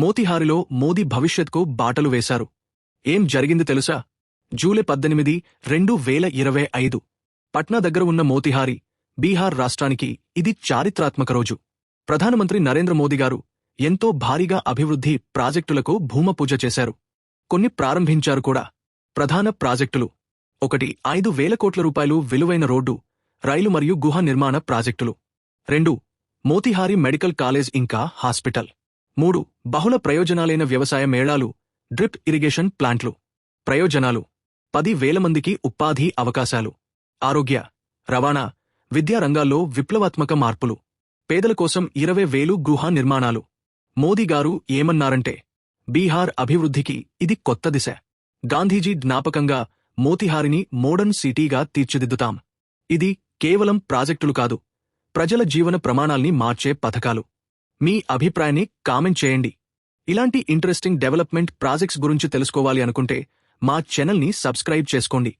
మోతిహారిలో మోదీ భవిష్యత్కు బాటలు వేశారు. ఏం జరిగింది తెలుసా? జూలై పద్దెనిమిది రెండు వేల ఇరవై ఐదు. పట్నా దగ్గర ఉన్న మోతిహారి బీహార్ రాష్ట్రానికి ఇది చారిత్రాత్మక రోజు. ప్రధానమంత్రి నరేంద్ర మోదీ గారు ఎంతో భారీగా అభివృద్ధి ప్రాజెక్టులకు భూమపూజ చేశారు. కొన్ని ప్రారంభించారు కూడా. ప్రధాన ప్రాజెక్టులు. ఒకటి ఐదు వేల కోట్ల రూపాయలు విలువైన రోడ్డు రైలు మరియు గుహ నిర్మాణ ప్రాజెక్టులు. రెండు మోతిహారి మెడికల్ కాలేజ్ ఇంకా హాస్పిటల్. మూడు బహుళ ప్రయోజనాలైన వ్యవసాయ మేళాలు డ్రిప్ ఇరిగేషన్ ప్లాంట్లు. ప్రయోజనాలు. పది వేల మందికి ఉపాధి అవకాశాలు. ఆరోగ్య రవాణా విద్యా రంగాల్లో విప్లవాత్మక మార్పులు. పేదల కోసం ఇరవై వేలు గృహ నిర్మాణాలు. మోదీ గారు ఏమన్నారంటే బీహార్ అభివృద్ధికి ఇది కొత్త దిశ. గాంధీజీ జ్ఞాపకంగా మోతిహారిని మోడర్న్ సిటీగా తీర్చిదిద్దుతాం. ఇది కేవలం ప్రాజెక్టులు కాదు ప్రజల జీవన ప్రమాణాల్ని మార్చే పథకాలు. మీ అభిప్రాయాన్ని కామెంట్ చేయండి. ఇలాంటి ఇంట్రెస్టింగ్ డెవలప్మెంట్ ప్రాజెక్ట్స్ గురించి తెలుసుకోవాలి అనుకుంటే మా ఛానల్ని సబ్స్క్రైబ్ చేసుకోండి.